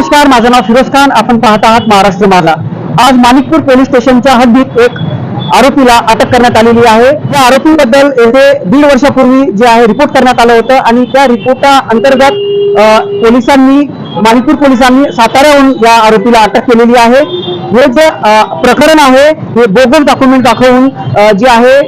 नमस्कार माझं नाव फिरोज खान. आपण पाहत आहात महाराष्ट्र माझा आज माणिकपूर पोलीस स्टेशनच्या हद्दीत एक आरोपीला अटक करण्यात आलेली आहे. या आरोपीबद्दल येथे दीड वर्षापूर्वी जे आहे रिपोर्ट करण्यात आलं होतं आणि त्या रिपोर्टा अंतर्गत पोलिसांनी माणिकपूर पोलिसांनी साताऱ्याहून या आरोपीला अटक केलेली आहे. हे जे प्रकरण आहे. हे बोगस डॉक्युमेंट दाखवून जे आहे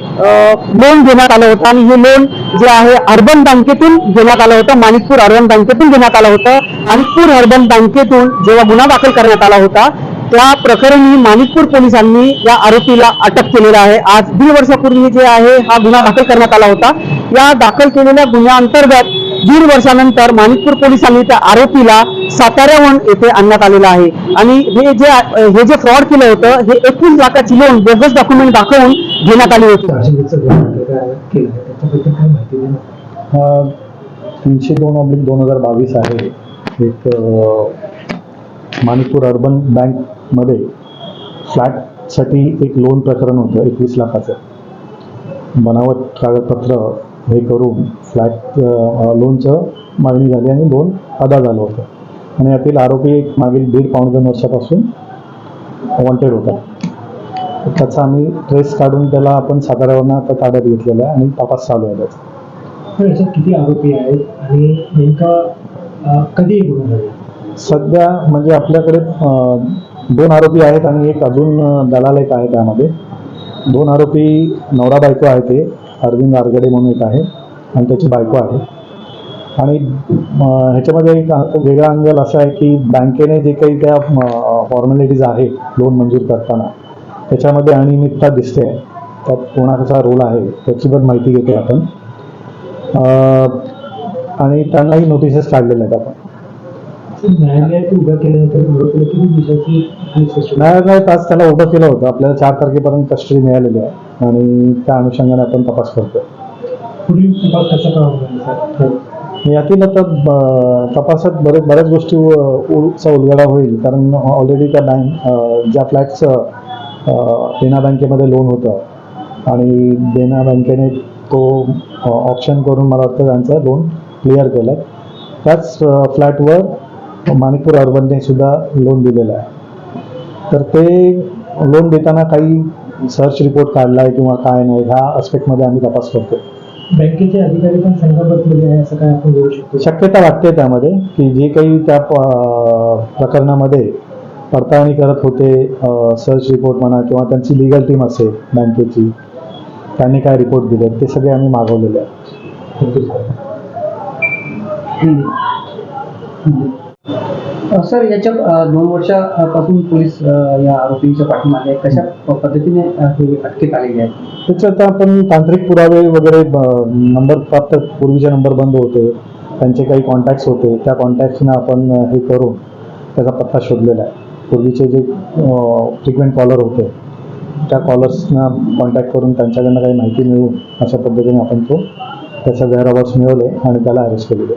लोन घेण्यात आलं होतं आणि हे लोन जे आहे अर्बन बँकेतून घेण्यात आलं होतं. माणिकपूर अर्बन बँकेतून घेण्यात आलं होतं. आणि पूर अर्बन बँकेतून जेव्हा गुन्हा दाखल करण्यात आला होता त्या प्रकरणी माणिकपूर पोलिसांनी या आरोपीला अटक केलेला आहे. आज दीड वर्षापूर्वी जे आहे हा गुन्हा दाखल करण्यात आला होता. या दाखल केलेल्या गुन्ह्याअंतर्गत दीड वर्षानंतर माणिकपूर पोलिसांनी त्या आरोपीला साताऱ्याहून येथे आणण्यात आलेलं आहे. आणि हे जे हे जे फ्रॉड केलं होतं हे एकवीस लाखाची लोन बोगस डॉक्युमेंट दाखवून घेण्यात आली होती. तीनशे दोन ऑब्लिक दोन हजार बावीस आहे. एक माणिकपूर अर्बन बँकमध्ये फ्लॅटसाठी एक लोन प्रकरण होतं एकवीस लाखाचं. बनावट कागदपत्र हे करून फ्लॅट लोनचं मागणी झाली आणि लोन अदा झालं होतं. आणि यातील आरोपी एक मागील दीड पावणे दोन वर्षापासून वॉन्टेड होता. त्याचा आम्ही ट्रेस काढून त्याला आपण साताऱ्यावरनं आता ताब्यात घेतलेला आहे आणि तपास चालू आहे त्याचा. याच्यात किती आरोपी आहेत आणि नेमका कधी गुन्हा सध्या म्हणजे आपल्याकडे दोन आरोपी आहेत आणि एक अजून दलाल एक आहे त्यामध्ये. दोन आरोपी नवरा बायको आहे ते. अरविंद आरगडे म्हणून एक आहे आणि त्याची बायको आहे. आणि ह्याच्यामध्ये एक वेगळा अंगल असा आहे की बँकेने जे काही त्या फॉर्मॅलिटीज आहे लोन मंजूर करताना त्याच्यामध्ये अनियमितता दिसते. त्यात कोणाचा रोल आहे त्याची पण माहिती घेतो आपण. आणि त्यांनाही नोटिसेस काढलेल्या आहेत आपण. न्यायालयात उभ्या केल्यानंतर आरोपीला किती दिवसाची पोलीस कस्टडी? न्यायालयात आज त्याला उभं केलं होतं. आपल्याला चार तारखेपर्यंत कस्टडी मिळालेली आहे. आणि त्या अनुषंगाने आपण तपास करतोय. पुढील तपास कसा सर? यातील आता ब- तपासात बरेच बऱ्याच गोष्टी उ- उ- चा उलगडा होईल. कारण ऑलरेडी त्या बँक ज्या फ्लॅटचं देना बँकेमध्ये लोन होतं. आणि देना बँकेने तो ऑप्शन करून मला वाटतं त्यांचं लोन क्लिअर केलं त्याच फ्लॅटवर माणिकपूर अर्बनने सुद्धा लोन दिलेलं आहे. तर ते लोन देताना काही सर्च रिपोर्ट काढला आहे किंवा काय नाही ह्या आस्पेक्टमध्ये आम्ही तपास करतो बँकेचे अधिकारी पण संघाबद्दल आहे असं काय आपण बोलू शकतो? शक्यता वाटते त्यामध्ये की जे काही त्या प्रकरणामध्ये पडताळणी करत होते सर्च रिपोर्ट म्हणा किंवा त्यांची लिगल टीम असेल बँकेची त्यांनी काय रिपोर्ट दिले ते सगळे आम्ही मागवलेले आहेत. थँक्यू सर याच्या दोन वर्षापासून पोलीस या आरोपींच्या पाठीमागे आहेत. कशा पद्धतीने हे अटकेत आलेले आहेत? त्याच्यात आपण तांत्रिक पुरावे वगैरे नंबर प्राप्त पूर्वीचे नंबर बंद होते. त्यांचे काही कॉन्टॅक्ट्स होते. त्या कॉन्टॅक्ट्सना आपण अ, हे करून त्याचा पत्ता शोधलेला आहे. पूर्वीचे जे फ्रिक्वेंट कॉलर होते त्या कॉलर्सना कॉन्टॅक्ट करून त्यांच्याकडनं काही माहिती मिळवून अशा पद्धतीने आपण तो त्याचा गैरवाज मिळवले आणि त्याला अरेस्ट केलेले.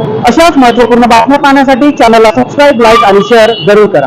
अशाच महत्त्वपूर्ण बातम्या पाहण्यासाठी चॅनलला सबस्क्राईब लाईक आणि शेअर जरूर करा.